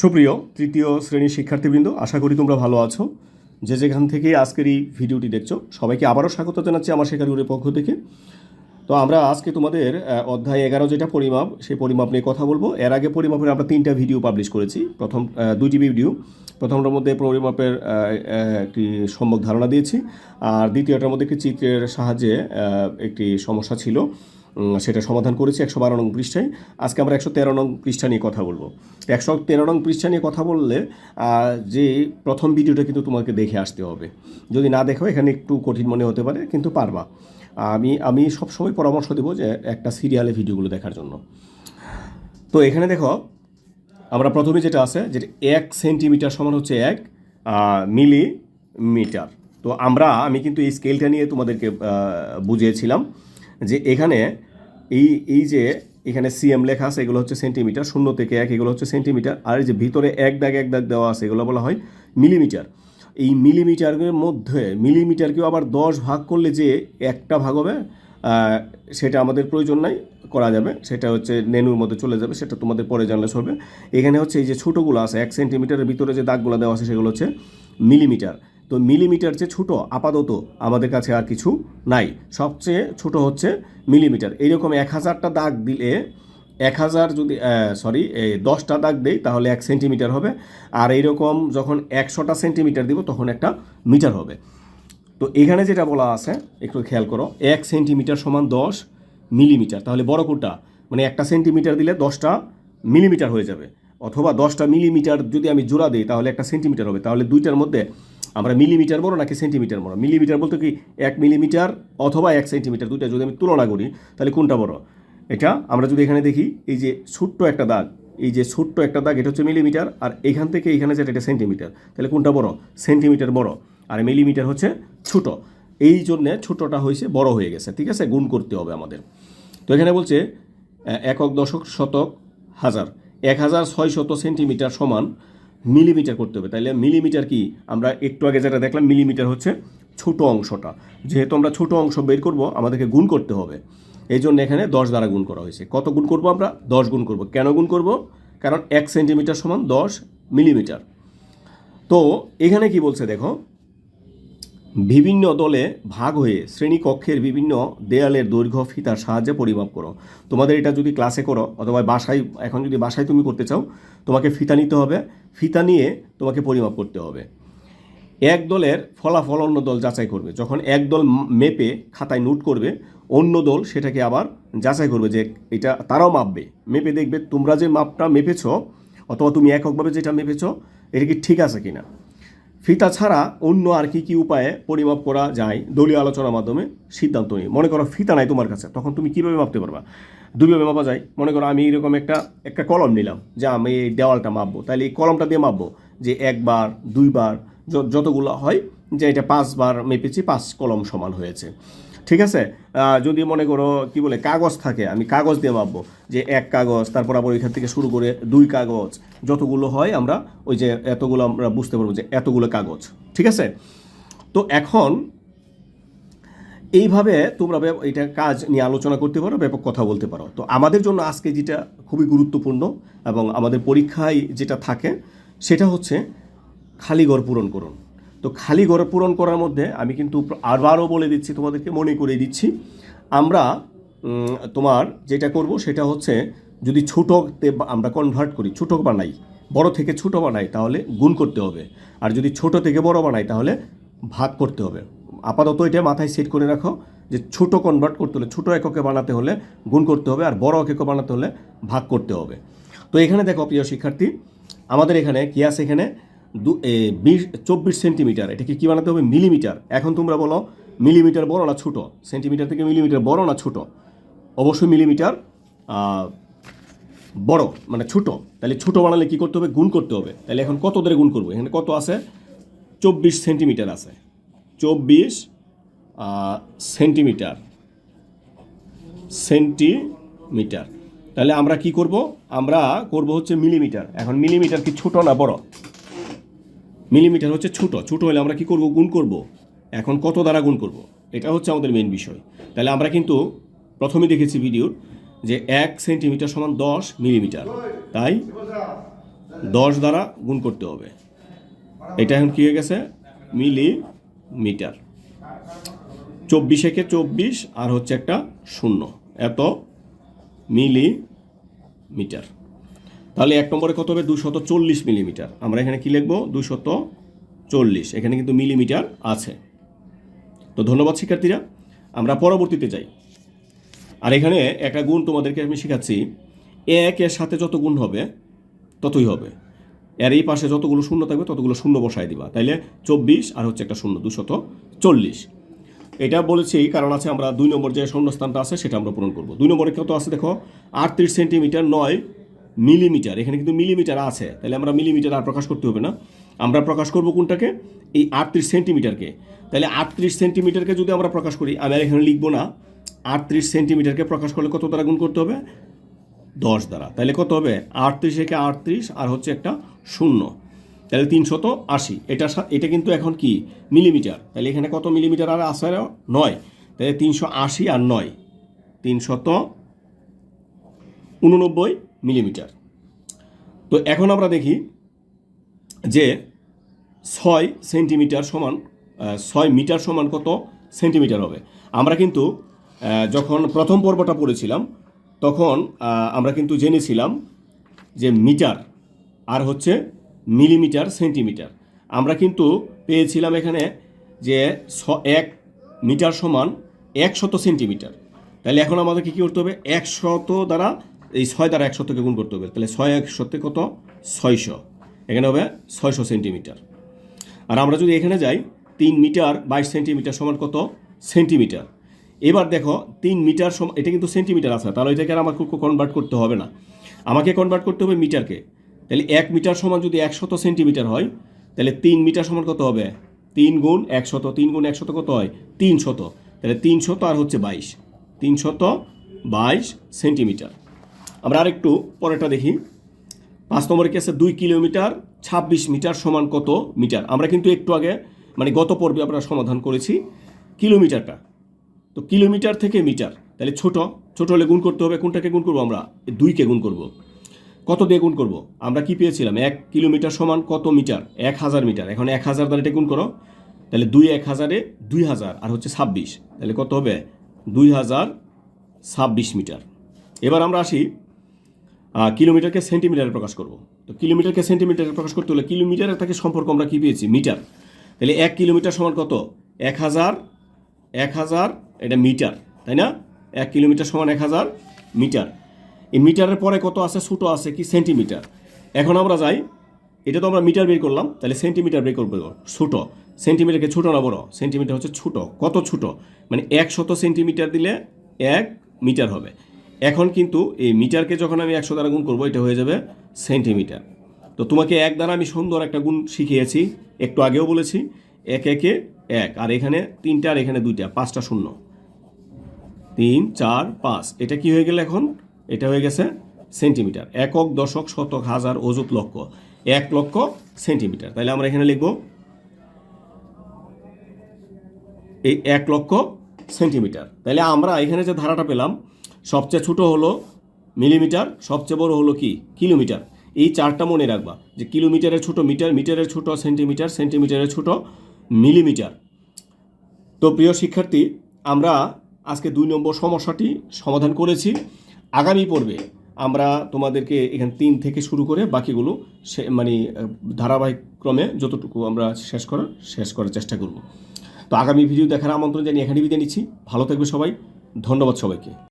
সুপ্রিয় তৃতীয় শ্রেণির শিক্ষার্থীবৃন্দ, আশা করি তোমরা ভালো আছো। যে যেখান থেকে আজকের এই ভিডিওটি দেখছ, সবাইকে আবারও স্বাগত জানাচ্ছি আমার শেখারুরের পক্ষ থেকে। তো আমরা আজকে তোমাদের অধ্যায় এগারো যেটা পরিমাপ, সেই পরিমাপ নিয়ে কথা বলব। এর আগে পরিমাপের আমরা তিনটা ভিডিও পাবলিশ করেছি। প্রথম দুইটি ভিডিও। প্রথমটার মধ্যে পরিমাপের একটি সম্যক ধারণা দিয়েছি। আর দ্বিতীয়টার মধ্যে একটি চিত্রের সাহায্যে একটি সমস্যা ছিল। সেটা সমাধান করেছি একশো বারো নং পৃষ্ঠায়। আজকে আমরা একশো তেরো নং পৃষ্ঠা নিয়ে কথা বলব। একশো তেরো নং পৃষ্ঠা নিয়ে কথা বললে যে প্রথম ভিডিওটা কিন্তু তোমাকে দেখে আসতে হবে। যদি না দেখো, এখানে একটু কঠিন মনে হতে পারে, কিন্তু পারবা। আমি আমি সবসময় পরামর্শ দেবো যে একটা সিরিয়ালে ভিডিওগুলো দেখার জন্য। তো এখানে দেখো, আমরা প্রথমে যেটা আছে যেটা এক সেন্টিমিটার সমান হচ্ছে এক মিলিমিটার। তো আমরা, আমি কিন্তু এই স্কেলটা নিয়ে তোমাদেরকে বুঝিয়েছিলাম। যে এখানে এই এই যে এখানে সিএম লেখা আছে, এগুলো হচ্ছে সেন্টিমিটার শূন্য থেকে এক, এগুলো হচ্ছে সেন্টিমিটার আর যে ভিতরে এক দাগ এক দাগ দেওয়া আছে, এগুলো বলা হয় মিলিমিটার এই মিলিমিটারের মধ্যে মিলিমিটারকেও আবার দশ ভাগ করলে যে একটা ভাগ হবে সেটা আমাদের প্রয়োজন নাই, করা যাবে। সেটা হচ্ছে নেনুর মধ্যে চলে যাবে, সেটা তোমাদের পরে জানলে চলবে। এখানে হচ্ছে এই যে ছোটোগুলো আছে, এক সেন্টিমিটারের ভিতরে যে দাগগুলো দেওয়া আছে, সেগুলো হচ্ছে মিলিমিটার তো মিলিমিটার যে ছোটো আপাতত আমাদের কাছে আর কিছু নাই। সবচেয়ে ছোট হচ্ছে মিলিমিটার। এইরকম এক হাজারটা দাগ দিলে, এক হাজার যদি সরি দশটা দাগ দেই, তাহলে এক সেন্টিমিটার হবে। আর এইরকম যখন একশোটা সেন্টিমিটার দিব, তখন একটা মিটার হবে। তো এখানে যেটা বলা আছে, একটু খেয়াল করো, এক সেন্টিমিটার সমান দশ মিলিমিটার। তাহলে বড় কোনটা মানে একটা সেন্টিমিটার দিলে দশটা মিলিমিটার হয়ে যাবে। অথবা দশটা মিলিমিটার যদি আমি জোড়া দিই, তাহলে একটা সেন্টিমিটার হবে। তাহলে দুইটার মধ্যে আমরা মিলিমিটার বড় নাকি সেন্টিমিটার বড় মিলিমিটার বলতে কি এক মিলিমিটার অথবা এক সেন্টিমিটার, দুইটা যদি আমি তুলনা করি, তাহলে কোনটা বড়? এটা আমরা যদি এখানে দেখি, এই যে ছোট্ট একটা দাগ, এই যে ছোট্ট একটা দাগ, এটা হচ্ছে মিলিমিটার, আর এখান থেকে এখানে যেটা, এটা সেন্টিমিটার। তাহলে কোনটা বড়? সেন্টিমিটার বড়। আর মিলিমিটার হচ্ছে ছোট। এই জন্যে ছোটটা হয়েছে, বড় হয়ে গেছে, ঠিক আছে? গুণ করতে হবে আমাদের। তো এখানে বলছে একক, দশক, শতক, হাজার। এক হাজার ছয় শত সেন্টিমিটার সমান মিলিমিটার করতে হবে। তাইলে মিলিমিটার কি? আমরা একটু আগে যেটা দেখলাম, মিলিমিটার হচ্ছে ছোট অংশটা। যেহেতু আমরা ছোট অংশ বের করব, আমাদেরকে গুণ করতে হবে। এই জন্য এখানে দশ দ্বারা গুণ করা হয়েছে। কত গুণ করব আমরা? দশ গুণ করব। কেন গুণ করব? কারণ এক সেন্টিমিটার সমান দশ মিলিমিটার। তো এখানে কি বলছে দেখো বিভিন্ন দলে ভাগ হয়ে শ্রেণীকক্ষের বিভিন্ন দেয়ালের দৈর্ঘ্য, ফিতার সাহায্যে পরিমাপ করো। তোমাদের এটা যদি ক্লাসে করো, অথবা বাসায়, এখন যদি বাসায় তুমি করতে চাও, তোমাকে ফিতা নিতে হবে। ফিতা নিয়ে তোমাকে পরিমাপ করতে হবে। এক দলের ফলাফল অন্য দল যাচাই করবে। যখন এক দল মেপে খাতায় নোট করবে, অন্য দল সেটাকে আবার যাচাই করবে যে এটা তারাও মাপবে। মেপে দেখবে তোমরা যে মাপটা মেপেছ, অথবা তুমি এককভাবে যেটা মেপেছ, এটা কি ঠিক আছে কিনা। ফিতা ছাড়া অন্য আর কি কি উপায়ে পরিমাপ করা যায়? দলীয় আলোচনার মাধ্যমে সিদ্ধান্ত নিয়ে। মনে করো ফিতা নাই তোমার কাছে, তখন তুমি কীভাবে মাপতে পারবা? দুইভাবে মাপা যায়। মনে করো আমি এরকম একটা একটা কলম নিলাম, যে আমি এই দেওয়ালটা মাপবো। তাহলে এই কলমটা দিয়ে মাপবো, যে একবার, দুইবার যতগুলো হয়, যে এটা পাঁচবার মেপেছি, পাঁচ কলম সমান হয়েছে। ঠিক আছে? যদি মনে করো, কি বলে, কাগজ থাকে, আমি কাগজ দিয়ে মাপবো। যে এক কাগজ, তারপর আবার ওইখান থেকে শুরু করে দুই কাগজ, যতগুলো হয় আমরা ওই যে এতগুলো আমরা বুঝতে পারব যে এতগুলো কাগজ, ঠিক আছে? তো এখন এইভাবে তোমরা এটা কাজ নিয়ে আলোচনা করতে পারো, ব্যাপক কথা বলতে পারো। তো আমাদের জন্য আজকে যেটা খুবই গুরুত্বপূর্ণ এবং আমাদের পরীক্ষায় যেটা থাকে, সেটা হচ্ছে খালি ঘর পূরণ করুন। তো খালি ঘর পূরণ করার মধ্যে আমি কিন্তু আবারও বলে দিচ্ছি, তোমাদেরকে মনে করে দিচ্ছি। আমরা তোমার যেটা করব সেটা হচ্ছে যদি ছোটোতে আমরা কনভার্ট করি, ছোটো বানাই, বড় থেকে ছোট বানাই তাহলে গুণ করতে হবে। আর যদি ছোট থেকে বড় বানাই তাহলে ভাগ করতে হবে। আপাতত এটা মাথায় সেট করে রাখো যে ছোট কনভার্ট করতে হলে, ছোট এককে বানাতে হলে গুণ করতে হবে আর বড় এককে বানাতে হলে ভাগ করতে হবে। তো এখানে দেখো প্রিয় শিক্ষার্থী, আমাদের এখানে কি আছে এখানে? দু বিশ, চব্বিশ সেন্টিমিটার, এটাকে কি বানাতে হবে? মিলিমিটার। এখন তোমরা বলো, মিলিমিটার বড় না ছোট? সেন্টিমিটার থেকে মিলিমিটার বড় না ছোট? অবশ্যই মিলিমিটার বড় মানে ছোট। তাহলে ছোট বানালে কি করতে হবে? গুণ করতে হবে। তাহলে এখন কত ধরে গুণ করব? এখানে কত আছে? চব্বিশ সেন্টিমিটার আছে। চব্বিশ সেন্টিমিটার। সেন্টিমিটার। তাহলে আমরা কি করব? আমরা করব হচ্ছে মিলিমিটার। এখন মিলিমিটার কি ছোট না বড়? মিলিমিটার হচ্ছে ছোট ছোট হলে আমরা কি করব? গুণ করব। এখন কত দ্বারা গুণ করব? এটা হচ্ছে আমাদের মেন বিষয়। তাহলে আমরা কিন্তু প্রথমে দেখেছি ভিডিওর যে এক সেন্টিমিটার সমান দশ মিলিমিটার। তাই দশ দ্বারা গুণ করতে হবে। এটা এখন কী হয়ে গেছে? মিলিমিটার। চব্বিশ একে চব্বিশ আর হচ্ছে একটা শূন্য। এত মিলিমিটার। তাহলে এক নম্বরে কত হবে? দুশত চল্লিশ মিলিমিটার আমরা এখানে কি লিখব? দুশত চল্লিশ। এখানে কিন্তু মিলিমিটার আছে। তো ধন্যবাদ শিক্ষার্থীরা। আমরা পরবর্তীতে যাই। আর এখানে একটা গুণ তোমাদেরকে আমি শেখাচ্ছি। এক এর সাথে যত গুণ হবে, ততই হবে। এর এই পাশে যতগুলো শূন্য থাকবে, ততগুলো শূন্য বসায় দিবা। তাইলে চব্বিশ আর হচ্ছে একটা শূন্য দুশত চল্লিশ। এটা বলেছি কারণ আছে, আমরা দুই নম্বর যে শূন্যস্থানটা আছে, সেটা আমরা পূরণ করব। দুই নম্বরে কত আছে দেখো? আটত্রিশ সেন্টিমিটার নয় মিলিমিটার, এখানে কিন্তু মিলিমিটার আছে, তাহলে আমরা মিলিমিটার আর প্রকাশ করতে হবে না। আমরা প্রকাশ করব কোনটাকে? এই আটত্রিশ সেন্টিমিটারকে। তাহলে আটত্রিশ সেন্টিমিটারকে যদি আমরা প্রকাশ করি, আমি আর এখানে লিখব না, আটত্রিশ সেন্টিমিটারকে প্রকাশ করলে কত দ্বারা গুণ করতে হবে? দশ দ্বারা। তাহলে কত হবে? আটত্রিশ আটত্রিশ, আর হচ্ছে একটা শূন্য। তাহলে তিনশত আশি। এটা এটা কিন্তু এখন কি? মিলিমিটার। তাহলে এখানে কত মিলিমিটার আর আছে নয়। তাহলে তিনশো আশি আর নয়। তিনশত উননব্বই মিলিমিটার। তো এখন আমরা দেখি যে ছয় সেন্টিমিটার সমান ছয় মিটার সমান কত সেন্টিমিটার হবে। আমরা কিন্তু যখন প্রথম পর্বটা পড়েছিলাম, তখন আমরা কিন্তু জেনেছিলাম যে মিটার আর হচ্ছে মিলিমিটার সেন্টিমিটার। আমরা কিন্তু পেয়েছিলাম এখানে যে এক মিটার সমান একশত সেন্টিমিটার। তাহলে এখন আমাদেরকে কী করতে হবে? একশত দ্বারা এই ছয় দ্বারা একশতকে গুণ করতে হবে। তাহলে ছয় একশতে কত? ছয়শো। এখানে হবে ছয়শো সেন্টিমিটার। আর আমরা যদি এখানে যাই, তিন মিটার বাইশ সেন্টিমিটার সমান কত? সেন্টিমিটার। এবার দেখো, তিন মিটার সমান এটা কিন্তু সেন্টিমিটার আছে, তাহলে এটাকে আর আমাকে কনভার্ট করতে হবে না। আমাকে কনভার্ট করতে হবে মিটারকে। তাহলে এক মিটার সমান যদি একশত সেন্টিমিটার হয়, তাহলে তিন মিটার সমান কত হবে? তিন গুণ একশত। তিন গুণ একশত কত হয়? তিন শত তাহলে তিন শত আর হচ্ছে বাইশ। তিন শত বাইশ সেন্টিমিটার। আমরা আরেকটু পরেরটা দেখি। পাঁচ নম্বরের কেসে দুই কিলোমিটার ছাব্বিশ মিটার সমান কত মিটার? আমরা কিন্তু একটু আগে মানে গত পর্বে আমরা সমাধান করেছি কিলোমিটারটা। তো কিলোমিটার থেকে মিটার, তাহলে ছোট ছোট হলে গুণ করতে হবে, কোনটাকে গুণ করব আমরা? দুইকে গুণ করব। কত দিয়ে গুণ করব? আমরা কি পেয়েছিলাম? এক কিলোমিটার সমান কত মিটার? এক হাজার মিটার। এখন এক হাজার দ্বারা এটা গুণ করো। তাহলে দুই এক হাজারে দুই হাজার, আর হচ্ছে ছাব্বিশ। তাহলে কত হবে? দুই হাজার ছাব্বিশ মিটার। এবার আমরা আসি কিলোমিটারকে সেন্টিমিটারে প্রকাশ করব। তো কিলোমিটারকে সেন্টিমিটারে প্রকাশ করতে হলে কিলোমিটারের থেকে সম্পর্ক আমরা কী পেয়েছি? মিটার। তাহলে এক কিলোমিটার সমান কত? এক হাজার এক হাজার, এটা মিটার, তাই না? এক কিলোমিটার সমান এক হাজার মিটার। এই মিটারের পরে কত আছে? ছোটো আছে কি? সেন্টিমিটার এখন আমরা যাই, এটা তো আমরা মিটার বের করলাম, তাহলে সেন্টিমিটার বের করব। ছোটো। সেন্টিমিটারকে ছোটো না বড়? সেন্টিমিটার হচ্ছে ছোটো। কত ছোটো? মানে একশত সেন্টিমিটার দিলে এক মিটার হবে। এখন কিন্তু এই মিটারকে যখন আমি একশো দ্বারা গুণ করব, এটা হয়ে যাবে সেন্টিমিটার। তো তোমাকে এক দ্বারা আমি সুন্দর একটা গুণ শিখিয়েছি, একটু আগেও বলেছি, এক, একে এক, আর এখানে তিনটা, আর এখানে দুইটা, পাঁচটা শূন্য। তিন, চার, পাঁচ, এটা কি হয়ে গেল এখন? এটা হয়ে গেছে সেন্টিমিটার, একক, দশক, শতক, হাজার, অযুত লক্ষ, এক লক্ষ সেন্টিমিটার। তাহলে আমরা এখানে লিখব এই এক লক্ষ সেন্টিমিটার। তাহলে আমরা এখানে যে ধারাটা পেলাম সবচেয়ে ছোট হলো মিলিমিটার, সবচেয়ে বড় হলো কি? কিলোমিটার। এই চারটা মনে রাখবা যে কিলোমিটারের ছোট মিটার, মিটারের ছোট সেন্টিমিটার, সেন্টিমিটারের ছোট মিলিমিটার। তো প্রিয় শিক্ষার্থী, আমরা আজকে দুই নম্বর সমস্যাটি সমাধান করেছি। আগামী পর্বে আমরা তোমাদেরকে এখানে তিন থেকে শুরু করে বাকিগুলো সে মানে ধারাবাহিক ক্রমে যতটুকু আমরা শেষ করার শেষ করার চেষ্টা করব। তো আগামী ভিডিও দেখার আমন্ত্রণ জানিয়ে এখানে বিদায় নিচ্ছি। ভালো থাকবে সবাই। ধন্যবাদ সবাইকে।